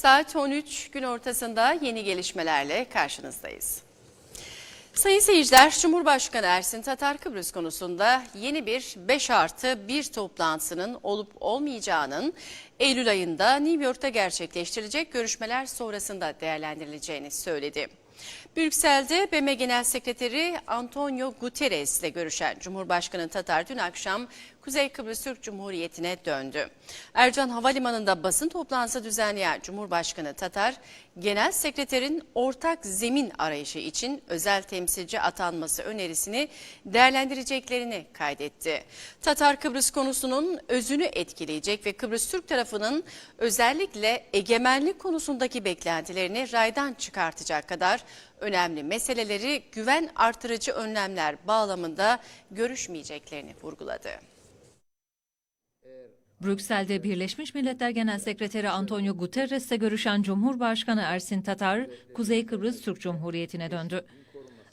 Saat 13 gün ortasında yeni gelişmelerle karşınızdayız. Sayın seyirciler, Cumhurbaşkanı Ersin Tatar Kıbrıs konusunda yeni bir 5 artı 1 toplantısının olup olmayacağının Eylül ayında New York'ta gerçekleştirilecek görüşmeler sonrasında değerlendirileceğini söyledi. Brüksel'de BM Genel Sekreteri Antonio Guterres ile görüşen Cumhurbaşkanı Tatar dün akşam Kuzey Kıbrıs Türk Cumhuriyeti'ne döndü. Ercan Havalimanı'nda basın toplantısı düzenleyen Cumhurbaşkanı Tatar, Genel Sekreterin ortak zemin arayışı için özel temsilci atanması önerisini değerlendireceklerini kaydetti. Tatar Kıbrıs konusunun özünü etkileyecek ve Kıbrıs Türk tarafının özellikle egemenlik konusundaki beklentilerini raydan çıkartacak kadar önemli meseleleri güven artırıcı önlemler bağlamında görüşmeyeceklerini vurguladı. Brüksel'de Birleşmiş Milletler Genel Sekreteri Antonio Guterres'le görüşen Cumhurbaşkanı Ersin Tatar, Kuzey Kıbrıs Türk Cumhuriyeti'ne döndü.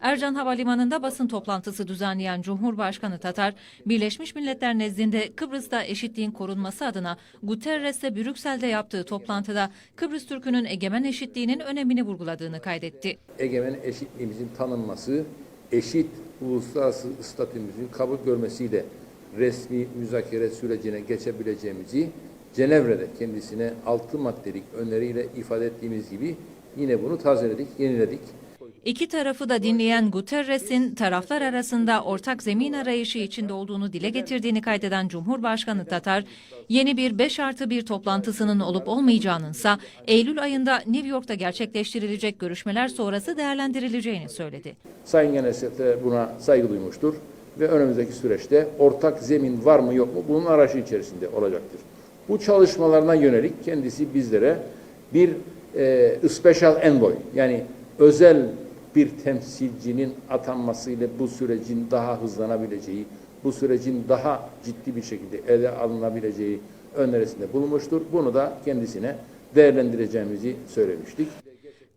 Ercan Havalimanı'nda basın toplantısı düzenleyen Cumhurbaşkanı Tatar, Birleşmiş Milletler nezdinde Kıbrıs'ta eşitliğin korunması adına Guterres'le Brüksel'de yaptığı toplantıda Kıbrıs Türk'ünün egemen eşitliğinin önemini vurguladığını kaydetti. egemen eşitliğimizin tanınması, eşit uluslararası statümüzün kabul görmesiyle resmi müzakere sürecine geçebileceğimizi Cenevre'de kendisine altı maddelik öneriyle ifade ettiğimiz gibi yine bunu tazeledik, yeniledik. İki tarafı da dinleyen Guterres'in taraflar arasında ortak zemin arayışı içinde olduğunu dile getirdiğini kaydeden Cumhurbaşkanı Tatar, yeni bir 5 artı 1 toplantısının olup olmayacağınınsa Eylül ayında New York'ta gerçekleştirilecek görüşmeler sonrası değerlendirileceğini söyledi. Sayın Genel Sekreter buna saygı duymuştur ve önümüzdeki süreçte ortak zemin var mı yok mu bunun arayışı içerisinde olacaktır. Bu çalışmalarına yönelik kendisi bizlere bir e, special envoy yani özel bir temsilcinin atanmasıyla bu sürecin daha hızlanabileceği, bu sürecin daha ciddi bir şekilde ele alınabileceği önerisinde bulunmuştur. Bunu da kendisine değerlendireceğimizi söylemiştik.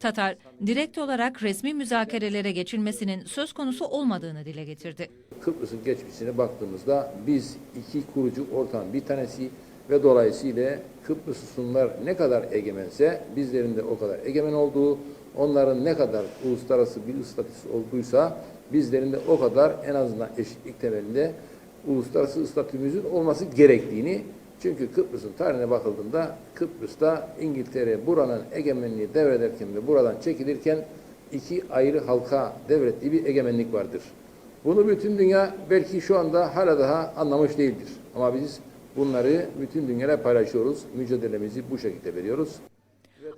Tatar, direkt olarak resmi müzakerelere geçilmesinin söz konusu olmadığını dile getirdi. Kıbrıs'ın geçmişine baktığımızda biz iki kurucu ortağın bir tanesi ve dolayısıyla Kıbrıs Rumlar ne kadar egemense bizlerin de o kadar egemen olduğu, onların ne kadar uluslararası bir statüsü olduysa bizlerin de o kadar en azından eşitlik temelinde uluslararası statümüzün olması gerektiğini çünkü Kıbrıs'ın tarihine bakıldığında Kıbrıs'ta İngiltere buranın egemenliği devrederken ve buradan çekilirken iki ayrı halka devrettiği bir egemenlik vardır. Bunu bütün dünya belki şu anda hala daha anlamış değildir. Ama biz bunları bütün dünyayla paylaşıyoruz. Mücadelemizi bu şekilde veriyoruz.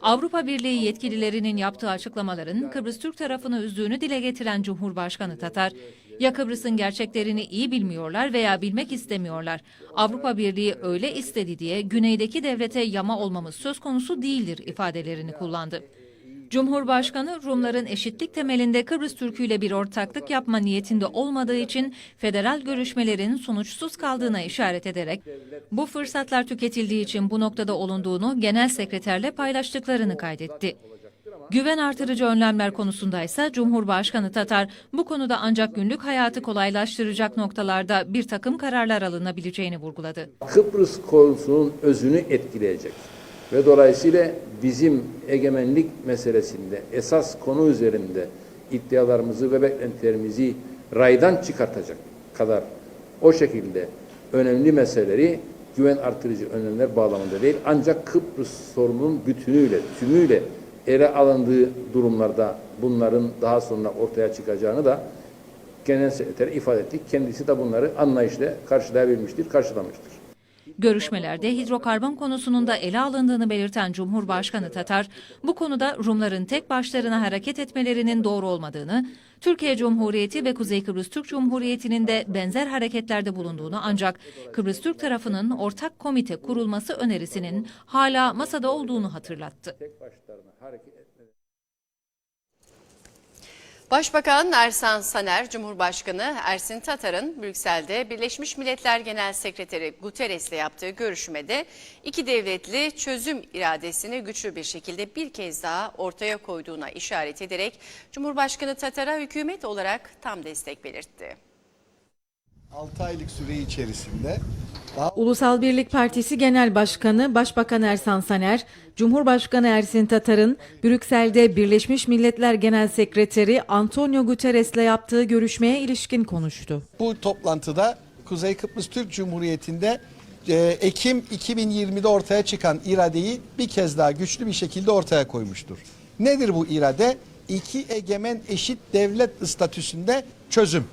Avrupa Birliği yetkililerinin yaptığı açıklamaların Kıbrıs Türk tarafını üzdüğünü dile getiren Cumhurbaşkanı Tatar, ya Kıbrıs'ın gerçeklerini iyi bilmiyorlar veya bilmek istemiyorlar. Avrupa Birliği öyle istedi diye güneydeki devlete yama olmamız söz konusu değildir ifadelerini kullandı. Cumhurbaşkanı Rumların eşitlik temelinde Kıbrıs Türk'ü ile bir ortaklık yapma niyetinde olmadığı için federal görüşmelerin sonuçsuz kaldığına işaret ederek bu fırsatlar tüketildiği için bu noktada olunduğunu genel sekreterle paylaştıklarını kaydetti. Güven artırıcı önlemler konusunda ise Cumhurbaşkanı Tatar bu konuda ancak günlük hayatı kolaylaştıracak noktalarda bir takım kararlar alınabileceğini vurguladı. Kıbrıs konusunun özünü etkileyecek ve dolayısıyla bizim egemenlik meselesinde esas konu üzerinde iddialarımızı ve beklentilerimizi raydan çıkartacak kadar o şekilde önemli meseleleri güven artırıcı önlemler bağlamında değil ancak Kıbrıs sorununun bütünüyle, tümüyle ele alındığı durumlarda bunların daha sonra ortaya çıkacağını da genel sekreter ifade ettik. Kendisi de bunları anlayışla karşılayabilmiştir, karşılamıştır. Görüşmelerde hidrokarbon konusunun da ele alındığını belirten Cumhurbaşkanı Tatar, bu konuda Rumların tek başlarına hareket etmelerinin doğru olmadığını, Türkiye Cumhuriyeti ve Kuzey Kıbrıs Türk Cumhuriyeti'nin de benzer hareketlerde bulunduğunu ancak Kıbrıs Türk tarafının ortak komite kurulması önerisinin hala masada olduğunu hatırlattı. Tek başlarına hareket etmeleri Başbakan Ersan Saner, Cumhurbaşkanı Ersin Tatar'ın Brüksel'de Birleşmiş Milletler Genel Sekreteri Guterres'le yaptığı görüşmede iki devletli çözüm iradesini güçlü bir şekilde bir kez daha ortaya koyduğuna işaret ederek Cumhurbaşkanı Tatar'a hükümet olarak tam destek belirtti. 6 aylık süre içerisinde daha Ulusal Birlik Partisi Genel Başkanı Başbakan Ersan Saner, Cumhurbaşkanı Ersin Tatar'ın Brüksel'de Birleşmiş Milletler Genel Sekreteri Antonio Guterres'le yaptığı görüşmeye ilişkin konuştu. bu toplantıda Kuzey Kıbrıs Türk Cumhuriyeti'nde e, Ekim 2020'de ortaya çıkan iradeyi bir kez daha güçlü bir şekilde ortaya koymuştur. Nedir bu irade? İki egemen eşit devlet statüsünde çözüm.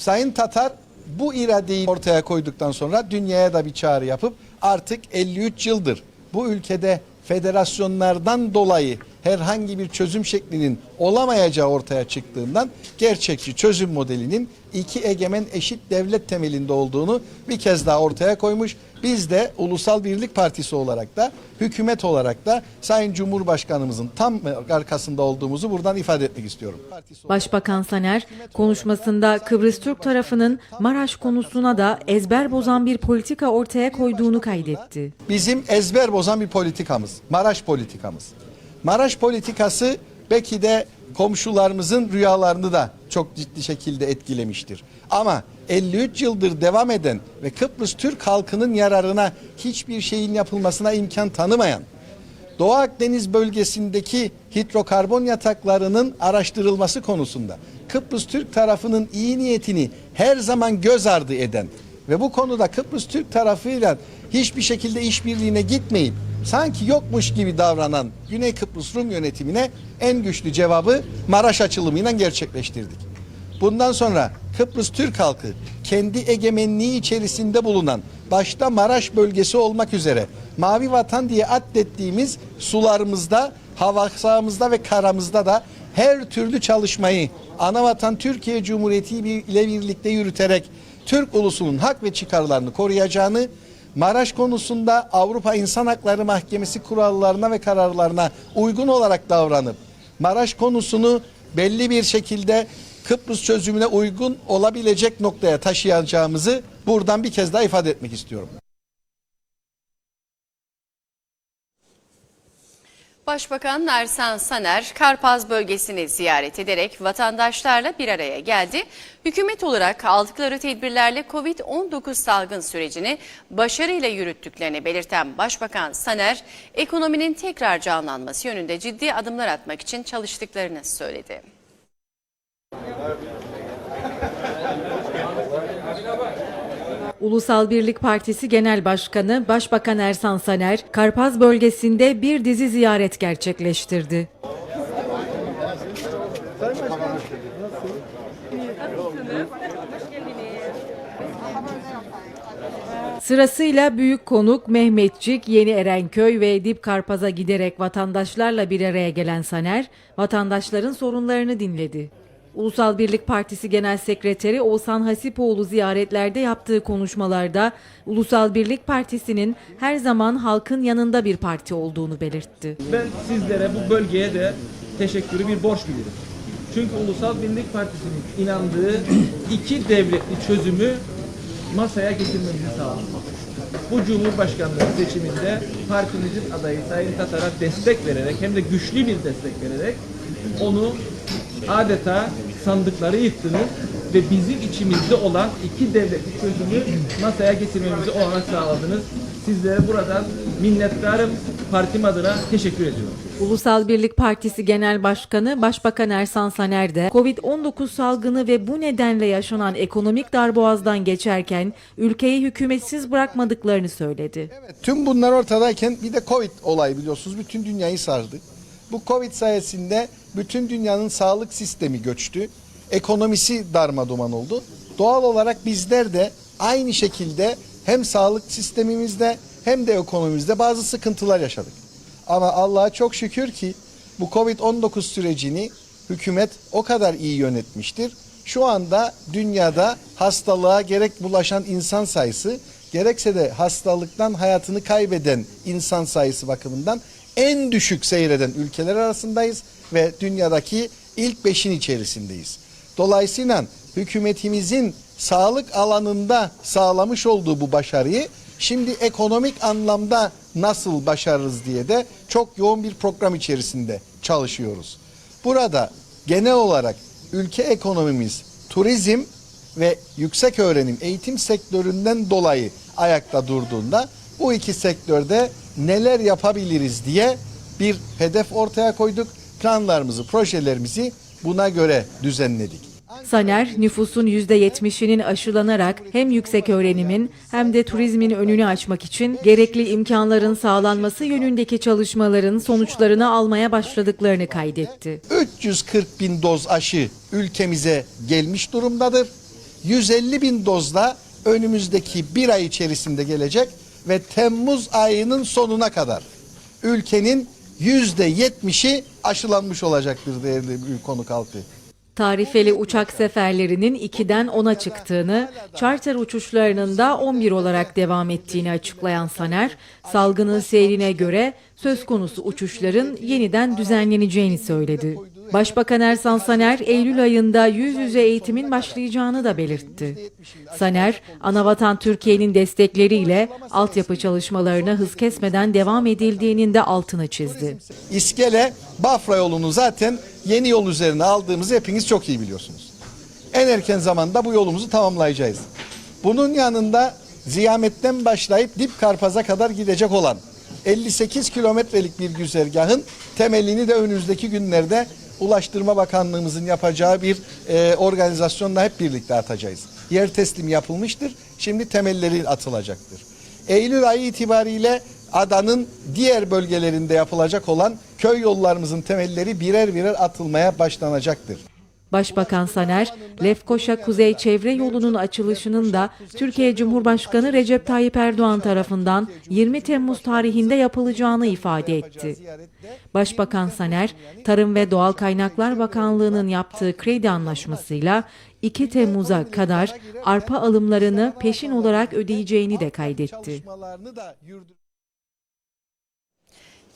Sayın Tatar bu iradeyi ortaya koyduktan sonra dünyaya da bir çağrı yapıp artık 53 yıldır bu ülkede federasyonlardan dolayı herhangi bir çözüm şeklinin olamayacağı ortaya çıktığından gerçekçi çözüm modelinin iki egemen eşit devlet temelinde olduğunu bir kez daha ortaya koymuş. Biz de Ulusal Birlik Partisi olarak da hükümet olarak da Sayın Cumhurbaşkanımızın tam arkasında olduğumuzu buradan ifade etmek istiyorum. Başbakan Saner konuşmasında Kıbrıs Türk tarafının Maraş konusuna da ezber bozan bir politika ortaya koyduğunu kaydetti. bizim ezber bozan bir politikamız. Maraş politikamız. Maraş politikası belki de komşularımızın rüyalarını da çok ciddi şekilde etkilemiştir. Ama 53 yıldır devam eden ve Kıbrıs Türk halkının yararına hiçbir şeyin yapılmasına imkan tanımayan Doğu Akdeniz bölgesindeki hidrokarbon yataklarının araştırılması konusunda Kıbrıs Türk tarafının iyi niyetini her zaman göz ardı eden ve bu konuda Kıbrıs Türk tarafıyla hiçbir şekilde işbirliğine gitmeyip sanki yokmuş gibi davranan Güney Kıbrıs Rum yönetimine en güçlü cevabı Maraş açılımıyla gerçekleştirdik. Bundan sonra Kıbrıs Türk halkı kendi egemenliği içerisinde bulunan başta Maraş bölgesi olmak üzere Mavi Vatan diye addettiğimiz sularımızda, hava sahamızda ve karamızda da her türlü çalışmayı Anavatan Türkiye Cumhuriyeti ile birlikte yürüterek Türk ulusunun hak ve çıkarlarını koruyacağını, Maraş konusunda Avrupa İnsan Hakları Mahkemesi kurallarına ve kararlarına uygun olarak davranıp Maraş konusunu belli bir şekilde Kıbrıs çözümüne uygun olabilecek noktaya taşıyacağımızı buradan bir kez daha ifade etmek istiyorum. Başbakan Ersan Saner, Karpaz bölgesini ziyaret ederek vatandaşlarla bir araya geldi. Hükümet olarak aldıkları tedbirlerle Covid-19 salgın sürecini başarıyla yürüttüklerini belirten Başbakan Saner, ekonominin tekrar canlanması yönünde ciddi adımlar atmak için çalıştıklarını söyledi. Ulusal Birlik Partisi Genel Başkanı Başbakan Ersan Saner, Karpaz bölgesinde bir dizi ziyaret gerçekleştirdi. Sırasıyla büyük konuk Mehmetçik, Yeni Erenköy ve Dip Karpaz'a giderek vatandaşlarla bir araya gelen Saner, vatandaşların sorunlarını dinledi. Ulusal Birlik Partisi Genel Sekreteri Oğuzhan Hasipoğlu ziyaretlerde yaptığı konuşmalarda Ulusal Birlik Partisi'nin her zaman halkın yanında bir parti olduğunu belirtti. Ben sizlere bu bölgeye de teşekkürü bir borç bilirim. Çünkü Ulusal Birlik Partisi'nin inandığı iki devletli çözümü masaya getirmemizi sağladı. Bu Cumhurbaşkanlığı seçiminde partimizin adayı Sayın Tatar'a destek vererek hem de güçlü bir destek vererek onu adeta sandıkları yıktınız ve bizim içimizde olan iki devletli çözümü masaya getirmemizi olanak sağladınız. Sizlere buradan minnettarım. Partim adına teşekkür ediyorum. Ulusal Birlik Partisi Genel Başkanı Başbakan Ersan Saner de Covid-19 salgını ve bu nedenle yaşanan ekonomik darboğazdan geçerken ülkeyi hükümetsiz bırakmadıklarını söyledi. Tüm bunlar ortadayken bir de Covid olayı biliyorsunuz bütün dünyayı sardı. Bu Covid sayesinde bütün dünyanın sağlık sistemi göçtü. Ekonomisi darmaduman oldu. Doğal olarak bizler de aynı şekilde hem sağlık sistemimizde hem de ekonomimizde bazı sıkıntılar yaşadık. Ama Allah'a çok şükür ki bu Covid-19 sürecini hükümet o kadar iyi yönetmiştir. Şu anda dünyada hastalığa gerek bulaşan insan sayısı gerekse de hastalıktan hayatını kaybeden insan sayısı bakımından en düşük seyreden ülkeler arasındayız ve dünyadaki ilk beşin içerisindeyiz. Dolayısıyla hükümetimizin sağlık alanında sağlamış olduğu bu başarıyı şimdi ekonomik anlamda nasıl başarırız diye de çok yoğun bir program içerisinde çalışıyoruz. Burada genel olarak ülke ekonomimiz turizm ve yüksek öğrenim eğitim sektöründen dolayı ayakta durduğunda bu iki sektörde neler yapabiliriz diye bir hedef ortaya koyduk. Planlarımızı, projelerimizi buna göre düzenledik. Saner, nüfusun %70'inin aşılanarak hem yüksek öğrenimin hem de turizmin önünü açmak için gerekli imkanların sağlanması yönündeki çalışmaların sonuçlarını almaya başladıklarını kaydetti. 340 bin doz aşı ülkemize gelmiş durumdadır. 150 bin dozla önümüzdeki bir ay içerisinde gelecek ve Temmuz ayının sonuna kadar ülkenin %70'i aşılanmış olacaktır değerli konuk halkı. Tarifeli uçak seferlerinin 2'den 10'a çıktığını, charter uçuşlarının da 11 olarak devam ettiğini açıklayan Saner, salgının seyrine göre söz konusu uçuşların yeniden düzenleneceğini söyledi. Başbakan Ersan Saner, Eylül ayında yüz yüze eğitimin başlayacağını da belirtti. Saner, Anavatan Türkiye'nin destekleriyle altyapı çalışmalarına hız kesmeden devam edildiğinin de altını çizdi. İskele Bafra yolunu zaten yeni yol üzerine aldığımızı hepiniz çok iyi biliyorsunuz. En erken zamanda bu yolumuzu tamamlayacağız. Bunun yanında Ziyamet'ten başlayıp Dip Karpaz'a kadar gidecek olan 58 kilometrelik bir güzergahın temelini de önümüzdeki günlerde Ulaştırma Bakanlığımızın yapacağı bir e, organizasyonla hep birlikte atacağız. Yer teslimi yapılmıştır. Şimdi temelleri atılacaktır. Eylül ayı itibariyle adanın diğer bölgelerinde yapılacak olan köy yollarımızın temelleri birer birer atılmaya başlanacaktır. Başbakan Saner, Lefkoşa Kuzey Çevre Yolu'nun açılışının da Türkiye Cumhurbaşkanı Recep Tayyip Erdoğan tarafından 20 Temmuz tarihinde yapılacağını ifade etti. Başbakan Saner, Tarım ve Doğal Kaynaklar Bakanlığı'nın yaptığı kredi anlaşmasıyla 2 Temmuz'a kadar arpa alımlarını peşin olarak ödeyeceğini de kaydetti.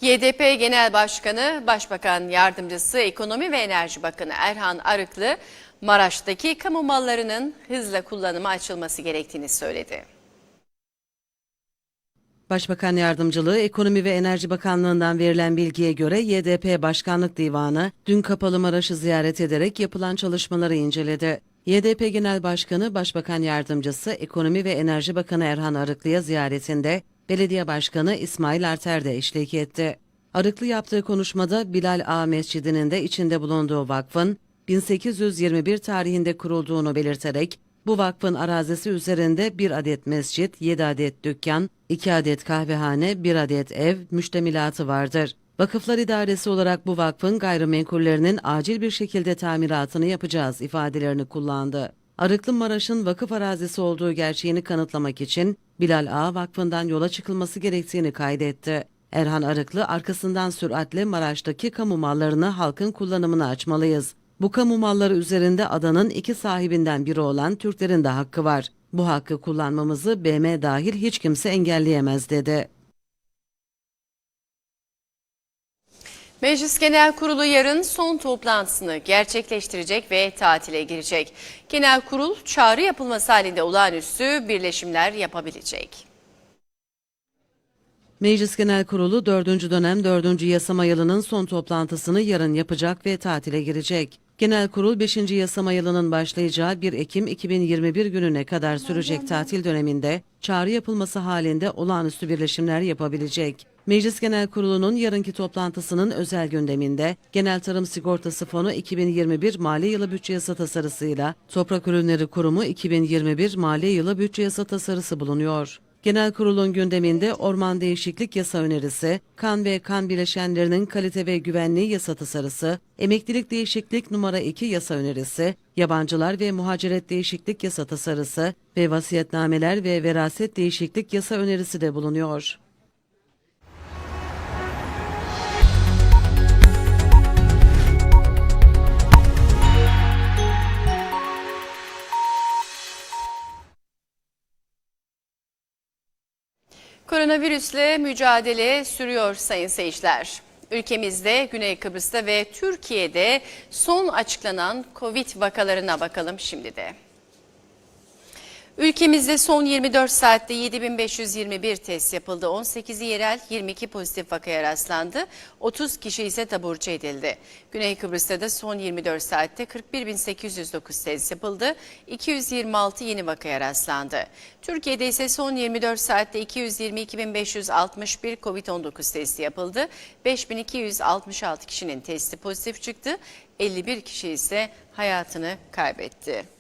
YDP Genel Başkanı, Başbakan Yardımcısı, Ekonomi ve Enerji Bakanı Erhan Arıklı, Maraş'taki kamu mallarının hızla kullanıma açılması gerektiğini söyledi. Başbakan Yardımcılığı Ekonomi ve Enerji Bakanlığı'ndan verilen bilgiye göre YDP Başkanlık Divanı dün Kapalı Maraş'ı ziyaret ederek yapılan çalışmaları inceledi. YDP Genel Başkanı, Başbakan Yardımcısı, Ekonomi ve Enerji Bakanı Erhan Arıklı'ya ziyaretinde Belediye Başkanı İsmail Arter de eşlik etti. Arıklı yaptığı konuşmada Bilal Ağa Mescidi'nin de içinde bulunduğu vakfın 1821 tarihinde kurulduğunu belirterek bu vakfın arazisi üzerinde bir adet mescit, 7 adet dükkan, 2 adet kahvehane, 1 adet ev, müştemilatı vardır. Vakıflar İdaresi olarak bu vakfın gayrimenkullerinin acil bir şekilde tamiratını yapacağız ifadelerini kullandı. Arıklı Maraş'ın vakıf arazisi olduğu gerçeğini kanıtlamak için Bilal Ağa Vakfı'ndan yola çıkılması gerektiğini kaydetti. Erhan Arıklı arkasından süratle Maraş'taki kamu mallarını halkın kullanımına açmalıyız. Bu kamu malları üzerinde adanın iki sahibinden biri olan Türklerin de hakkı var. Bu hakkı kullanmamızı BM dahil hiç kimse engelleyemez dedi. Meclis Genel Kurulu yarın son toplantısını gerçekleştirecek ve tatile girecek. Genel Kurul çağrı yapılması halinde olağanüstü birleşimler yapabilecek. Meclis Genel Kurulu 4. dönem 4. yasama yılının son toplantısını yarın yapacak ve tatile girecek. Genel Kurul 5. yasama yılının başlayacağı 1 Ekim 2021 gününe kadar sürecek tatil döneminde çağrı yapılması halinde olağanüstü birleşimler yapabilecek. Meclis Genel Kurulu'nun yarınki toplantısının özel gündeminde Genel Tarım Sigortası Fonu 2021 Mali Yılı Bütçe Yasa Tasarısı'yla Toprak Ürünleri Kurumu 2021 Mali Yılı Bütçe Yasa Tasarısı bulunuyor. Genel Kurul'un gündeminde orman değişiklik yasa önerisi, kan ve kan bileşenlerinin kalite ve güvenliği yasa tasarısı, emeklilik değişiklik numara 2 yasa önerisi, yabancılar ve muhaciret değişiklik yasa tasarısı ve vasiyetnameler ve veraset değişiklik yasa önerisi de bulunuyor. Koronavirüsle mücadele sürüyor sayın seyirciler. Ülkemizde, Güney Kıbrıs'ta ve Türkiye'de son açıklanan Covid vakalarına bakalım şimdi de. Ülkemizde son 24 saatte 7521 test yapıldı. 18'i yerel 22 pozitif vakaya rastlandı. 30 kişi ise taburcu edildi. Güney Kıbrıs'ta da son 24 saatte 41.809 test yapıldı. 226 yeni vakaya rastlandı. Türkiye'de ise son 24 saatte 222.561 COVID-19 testi yapıldı. 5266 kişinin testi pozitif çıktı. 51 kişi ise hayatını kaybetti.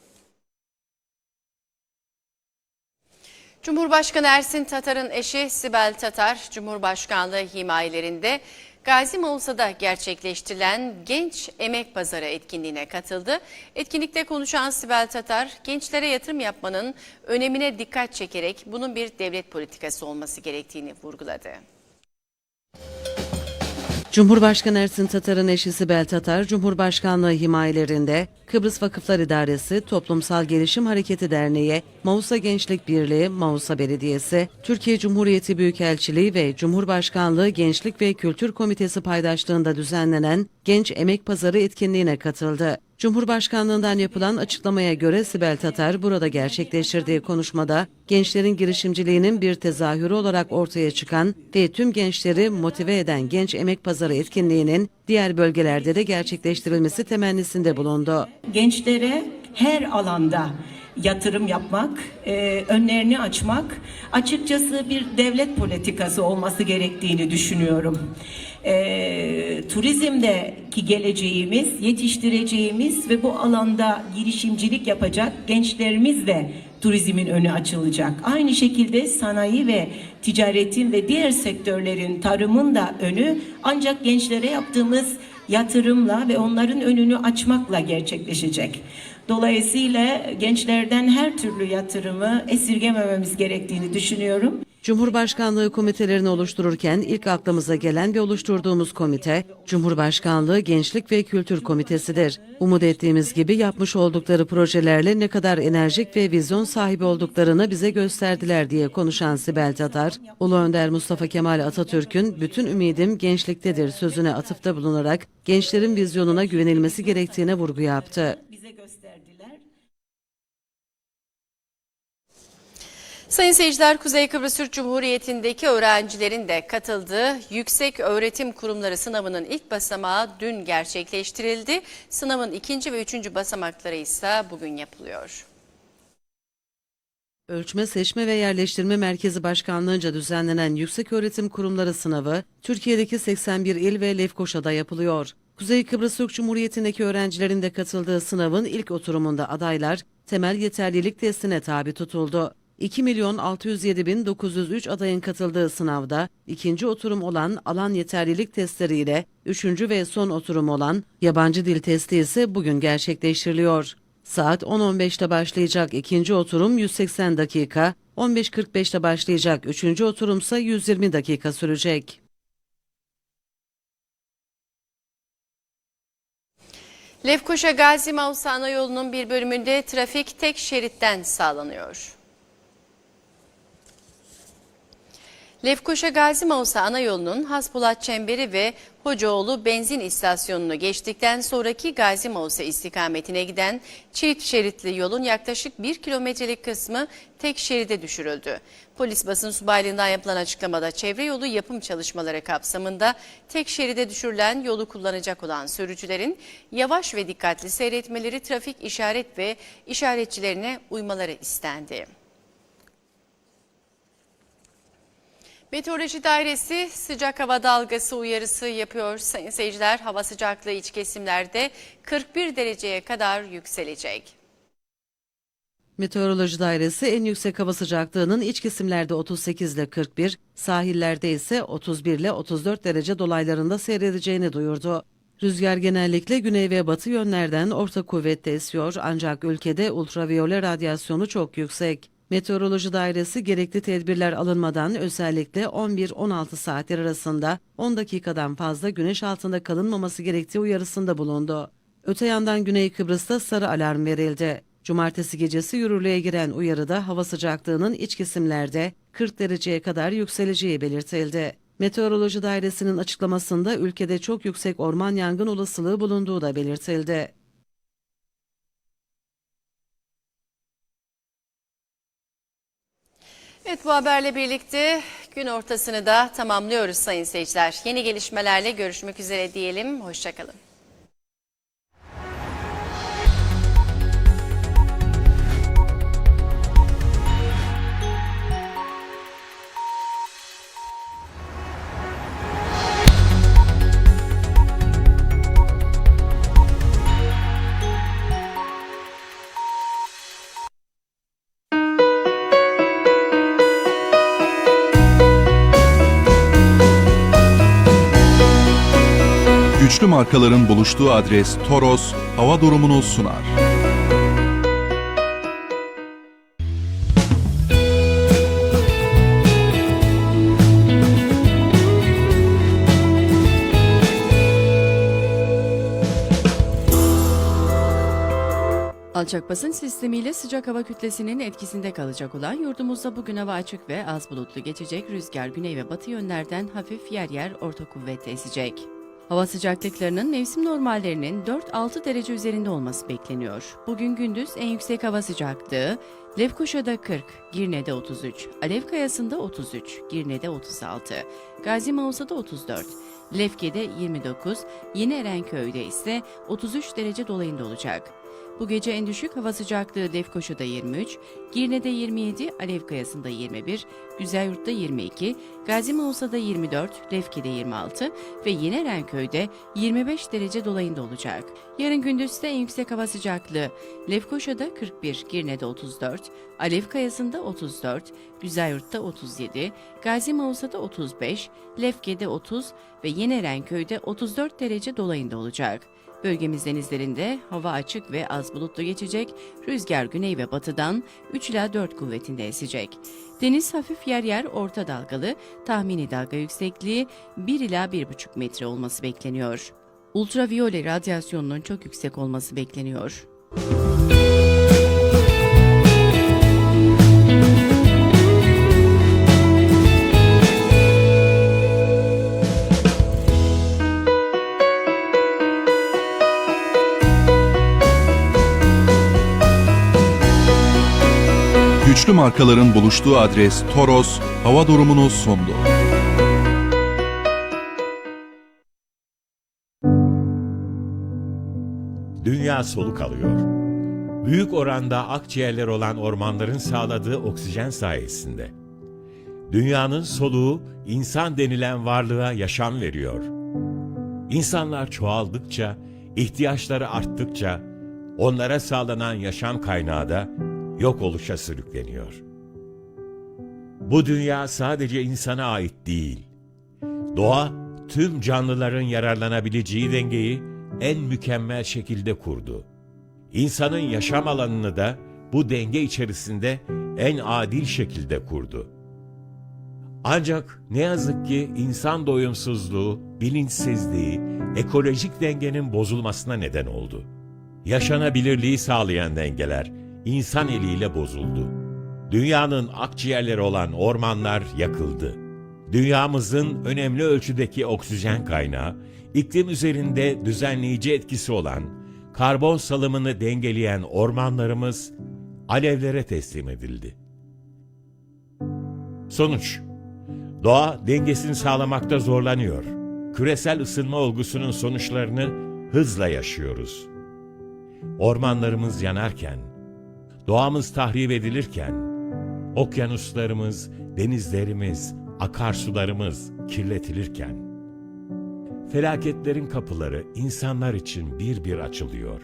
Cumhurbaşkanı Ersin Tatar'ın eşi Sibel Tatar, Cumhurbaşkanlığı himayelerinde Gazi Mavsa'da gerçekleştirilen Genç Emek Pazarı etkinliğine katıldı. Etkinlikte konuşan Sibel Tatar, gençlere yatırım yapmanın önemine dikkat çekerek bunun bir devlet politikası olması gerektiğini vurguladı. Cumhurbaşkanı Ersin Tatar'ın eşi Sibel Tatar, Cumhurbaşkanlığı himayelerinde Kıbrıs Vakıflar İdaresi, Toplumsal Gelişim Hareketi Derneği, Mausa Gençlik Birliği, Mausa Belediyesi, Türkiye Cumhuriyeti Büyükelçiliği ve Cumhurbaşkanlığı Gençlik ve Kültür Komitesi paydaşlığında düzenlenen Genç Emek Pazarı etkinliğine katıldı. Cumhurbaşkanlığından yapılan açıklamaya göre Sibel Tatar burada gerçekleştirdiği konuşmada gençlerin girişimciliğinin bir tezahürü olarak ortaya çıkan ve tüm gençleri motive eden Genç Emek Pazarı etkinliğinin diğer bölgelerde de gerçekleştirilmesi temennisinde bulundu. gençlere her alanda yatırım yapmak, e, önlerini açmak açıkçası bir devlet politikası olması gerektiğini düşünüyorum. E, turizmdeki geleceğimiz, yetiştireceğimiz ve bu alanda girişimcilik yapacak gençlerimiz de turizmin önü açılacak. Aynı şekilde sanayi ve ticaretin ve diğer sektörlerin, tarımın da önü ancak gençlere yaptığımız yatırımla ve onların önünü açmakla gerçekleşecek. Dolayısıyla gençlerden her türlü yatırımı esirgemememiz gerektiğini düşünüyorum. Cumhurbaşkanlığı komitelerini oluştururken ilk aklımıza gelen ve oluşturduğumuz komite, Cumhurbaşkanlığı Gençlik ve Kültür Komitesi'dir. Umut ettiğimiz gibi yapmış oldukları projelerle ne kadar enerjik ve vizyon sahibi olduklarını bize gösterdiler diye konuşan Sibel Tatar, Ulu Önder Mustafa Kemal Atatürk'ün bütün ümidim gençliktedir sözüne atıfta bulunarak gençlerin vizyonuna güvenilmesi gerektiğine vurgu yaptı. Bize gösterdiler. Sayın seyirciler, Kuzey Kıbrıs Türk Cumhuriyeti'ndeki öğrencilerin de katıldığı Yüksek Öğretim Kurumları sınavının ilk basamağı dün gerçekleştirildi. Sınavın ikinci ve üçüncü basamakları ise bugün yapılıyor. Ölçme, Seçme ve Yerleştirme Merkezi Başkanlığı'nca düzenlenen Yükseköğretim Kurumları sınavı Türkiye'deki 81 il ve Lefkoşa'da yapılıyor. Kuzey Kıbrıs Türk Cumhuriyeti'ndeki öğrencilerin de katıldığı sınavın ilk oturumunda adaylar temel yeterlilik testine tabi tutuldu. 2 milyon 607 bin 903 adayın katıldığı sınavda ikinci oturum olan alan yeterlilik testleriyle üçüncü ve son oturum olan yabancı dil testi ise bugün gerçekleştiriliyor. Saat 10.15'te başlayacak ikinci oturum 180 dakika, 15.45'te başlayacak üçüncü oturumsa 120 dakika sürecek. Lefkoşa Gazi Mavsa ana yolunun bir bölümünde trafik tek şeritten sağlanıyor. Lefkoşa Gazi Mausa ana yolunun Hasbulat Çemberi ve Hocaoğlu benzin istasyonunu geçtikten sonraki Gazi Mausa istikametine giden çift şeritli yolun yaklaşık bir kilometrelik kısmı tek şeride düşürüldü. Polis basın subaylığından yapılan açıklamada çevre yolu yapım çalışmaları kapsamında tek şeride düşürülen yolu kullanacak olan sürücülerin yavaş ve dikkatli seyretmeleri trafik işaret ve işaretçilerine uymaları istendi. Meteoroloji Dairesi sıcak hava dalgası uyarısı yapıyor. Sayın seyirciler hava sıcaklığı iç kesimlerde 41 dereceye kadar yükselecek. Meteoroloji Dairesi en yüksek hava sıcaklığının iç kesimlerde 38 ile 41, sahillerde ise 31 ile 34 derece dolaylarında seyredeceğini duyurdu. Rüzgar genellikle güney ve batı yönlerden orta kuvvette esiyor ancak ülkede ultraviyole radyasyonu çok yüksek. Meteoroloji Dairesi gerekli tedbirler alınmadan özellikle 11-16 saatler arasında 10 dakikadan fazla güneş altında kalınmaması gerektiği uyarısında bulundu. Öte yandan Güney Kıbrıs'ta sarı alarm verildi. Cumartesi gecesi yürürlüğe giren uyarıda hava sıcaklığının iç kesimlerde 40 dereceye kadar yükseleceği belirtildi. Meteoroloji Dairesi'nin açıklamasında ülkede çok yüksek orman yangın olasılığı bulunduğu da belirtildi. Evet bu haberle birlikte gün ortasını da tamamlıyoruz sayın seyirciler. Yeni gelişmelerle görüşmek üzere diyelim. Hoşçakalın. Güçlü markaların buluştuğu adres Toros hava durumunu sunar. Alçak basınç sistemiyle sıcak hava kütlesinin etkisinde kalacak olan yurdumuzda bugün hava açık ve az bulutlu geçecek. Rüzgar güney ve batı yönlerden hafif yer yer orta kuvvetle esecek. Hava sıcaklıklarının mevsim normallerinin 4-6 derece üzerinde olması bekleniyor. Bugün gündüz en yüksek hava sıcaklığı Lefkoşa'da 40, Girne'de 33, Alevkayası'nda 33, Girne'de 36, Gazi Mausa'da 34, Lefke'de 29, Yeni Erenköy'de ise 33 derece dolayında olacak. Bu gece en düşük hava sıcaklığı Lefkoşa'da 23, Girne'de 27, Alevkayası'nda 21, Güzelyurt'ta 22, Gazi Mausa'da 24, Lefke'de 26 ve Yeni Erenköy'de 25 derece dolayında olacak. Yarın gündüzde en yüksek hava sıcaklığı Lefkoşa'da 41, Girne'de 34, Alevkayası'nda 34, Güzelyurt'ta 37, Gazi Mausa'da 35, Lefke'de 30 ve Yeni Erenköy'de 34 derece dolayında olacak. Bölgemiz denizlerinde hava açık ve az bulutlu geçecek, rüzgar güney ve batıdan 3 ila 4 kuvvetinde esecek. Deniz hafif yer yer orta dalgalı, tahmini dalga yüksekliği 1 ila 1,5 metre olması bekleniyor. Ultraviyole radyasyonunun çok yüksek olması bekleniyor. Güçlü markaların buluştuğu adres Toros hava durumunu sundu. Dünya soluk alıyor. Büyük oranda akciğerler olan ormanların sağladığı oksijen sayesinde. Dünyanın soluğu insan denilen varlığa yaşam veriyor. İnsanlar çoğaldıkça, ihtiyaçları arttıkça onlara sağlanan yaşam kaynağı da yok oluşa sürükleniyor. Bu dünya sadece insana ait değil. Doğa tüm canlıların yararlanabileceği dengeyi en mükemmel şekilde kurdu. İnsanın yaşam alanını da bu denge içerisinde en adil şekilde kurdu. Ancak ne yazık ki insan doyumsuzluğu, bilinçsizliği, ekolojik dengenin bozulmasına neden oldu. Yaşanabilirliği sağlayan dengeler insan eliyle bozuldu. Dünyanın akciğerleri olan ormanlar yakıldı. Dünyamızın önemli ölçüdeki oksijen kaynağı, iklim üzerinde düzenleyici etkisi olan, karbon salımını dengeleyen ormanlarımız alevlere teslim edildi. Sonuç Doğa dengesini sağlamakta zorlanıyor. Küresel ısınma olgusunun sonuçlarını hızla yaşıyoruz. Ormanlarımız yanarken, doğamız tahrip edilirken, okyanuslarımız, denizlerimiz, akarsularımız kirletilirken, felaketlerin kapıları insanlar için bir bir açılıyor.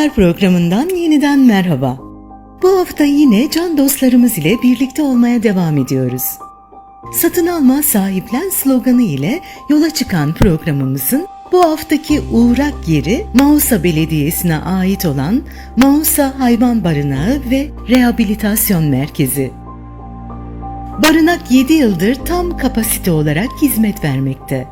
Dostlar programından yeniden merhaba. Bu hafta yine can dostlarımız ile birlikte olmaya devam ediyoruz. Satın alma sahiplen sloganı ile yola çıkan programımızın bu haftaki uğrak yeri Mausa Belediyesi'ne ait olan Mausa Hayvan Barınağı ve Rehabilitasyon Merkezi. Barınak 7 yıldır tam kapasite olarak hizmet vermekte.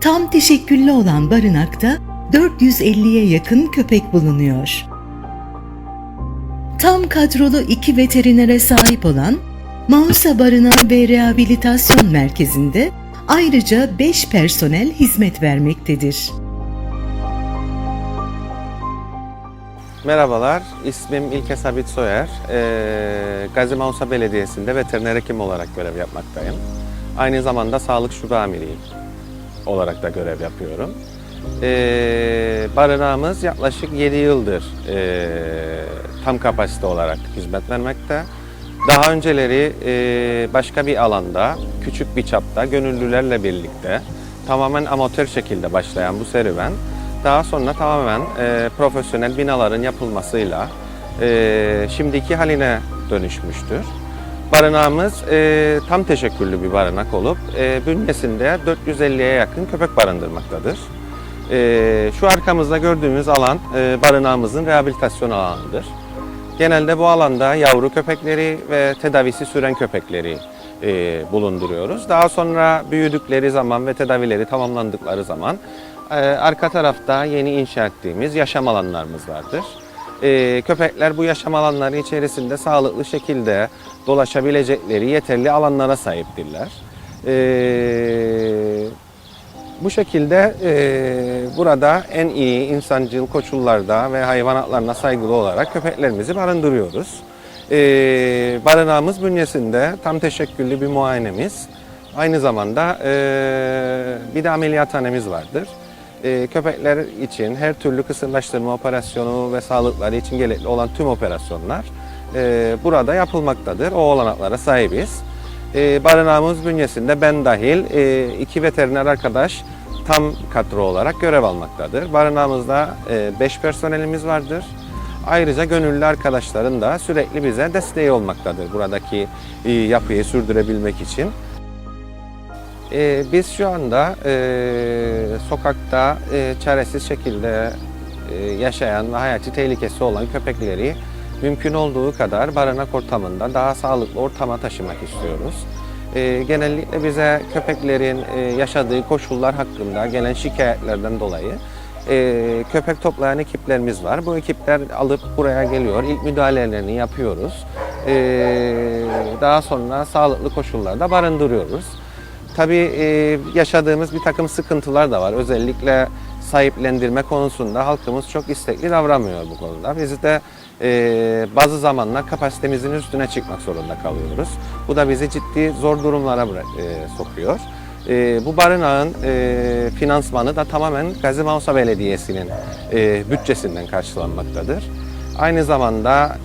Tam teşekküllü olan barınakta 450'ye yakın köpek bulunuyor. Tam kadrolu iki veterinere sahip olan Mausa Barınağı ve Rehabilitasyon Merkezi'nde ayrıca 5 personel hizmet vermektedir. Merhabalar, ismim İlke Sabit Soyer. Ee, Gazi Mausa Belediyesi'nde veteriner hekim olarak görev yapmaktayım. Aynı zamanda sağlık şube amiriyim olarak da görev yapıyorum. Ee, barınağımız yaklaşık 7 yıldır ee, tam kapasite olarak hizmet vermekte. Daha önceleri ee, başka bir alanda, küçük bir çapta gönüllülerle birlikte tamamen amatör şekilde başlayan bu serüven daha sonra tamamen e, profesyonel binaların yapılmasıyla e, şimdiki haline dönüşmüştür. Barınağımız e, tam teşekküllü bir barınak olup e, bünyesinde 450'ye yakın köpek barındırmaktadır. E, şu arkamızda gördüğümüz alan e, barınağımızın rehabilitasyon alanıdır. Genelde bu alanda yavru köpekleri ve tedavisi süren köpekleri e, bulunduruyoruz. Daha sonra büyüdükleri zaman ve tedavileri tamamlandıkları zaman e, arka tarafta yeni inşa ettiğimiz yaşam alanlarımız vardır. Köpekler bu yaşam alanları içerisinde sağlıklı şekilde dolaşabilecekleri yeterli alanlara sahiptirler. E, bu şekilde e, burada en iyi insancıl koşullarda ve hayvan haklarına saygılı olarak köpeklerimizi barındırıyoruz. E, barınağımız bünyesinde tam teşekküllü bir muayenemiz, aynı zamanda e, bir de ameliyathanemiz vardır. E, köpekler için her türlü kısırlaştırma operasyonu ve sağlıkları için gerekli olan tüm operasyonlar e, burada yapılmaktadır. O olanaklara sahibiz. E, barınağımız bünyesinde ben dahil e, iki veteriner arkadaş tam kadro olarak görev almaktadır. Barınağımızda 5 personelimiz vardır. Ayrıca gönüllü arkadaşların da sürekli bize desteği olmaktadır buradaki e, yapıyı sürdürebilmek için. E, biz şu anda e, sokakta e, çaresiz şekilde e, yaşayan ve hayati tehlikesi olan köpekleri mümkün olduğu kadar barınak ortamında daha sağlıklı ortama taşımak istiyoruz. E, genellikle bize köpeklerin e, yaşadığı koşullar hakkında gelen şikayetlerden dolayı e, köpek toplayan ekiplerimiz var. Bu ekipler alıp buraya geliyor, ilk müdahalelerini yapıyoruz. E, daha sonra sağlıklı koşullarda barındırıyoruz. Tabii e, yaşadığımız bir takım sıkıntılar da var. Özellikle sahiplendirme konusunda halkımız çok istekli davranmıyor bu konuda. Biz de e, bazı zamanlar kapasitemizin üstüne çıkmak zorunda kalıyoruz. Bu da bizi ciddi zor durumlara e, sokuyor. E, bu barınağın e, finansmanı da tamamen Gazi Mausa Belediyesi'nin e, bütçesinden karşılanmaktadır. Aynı zamanda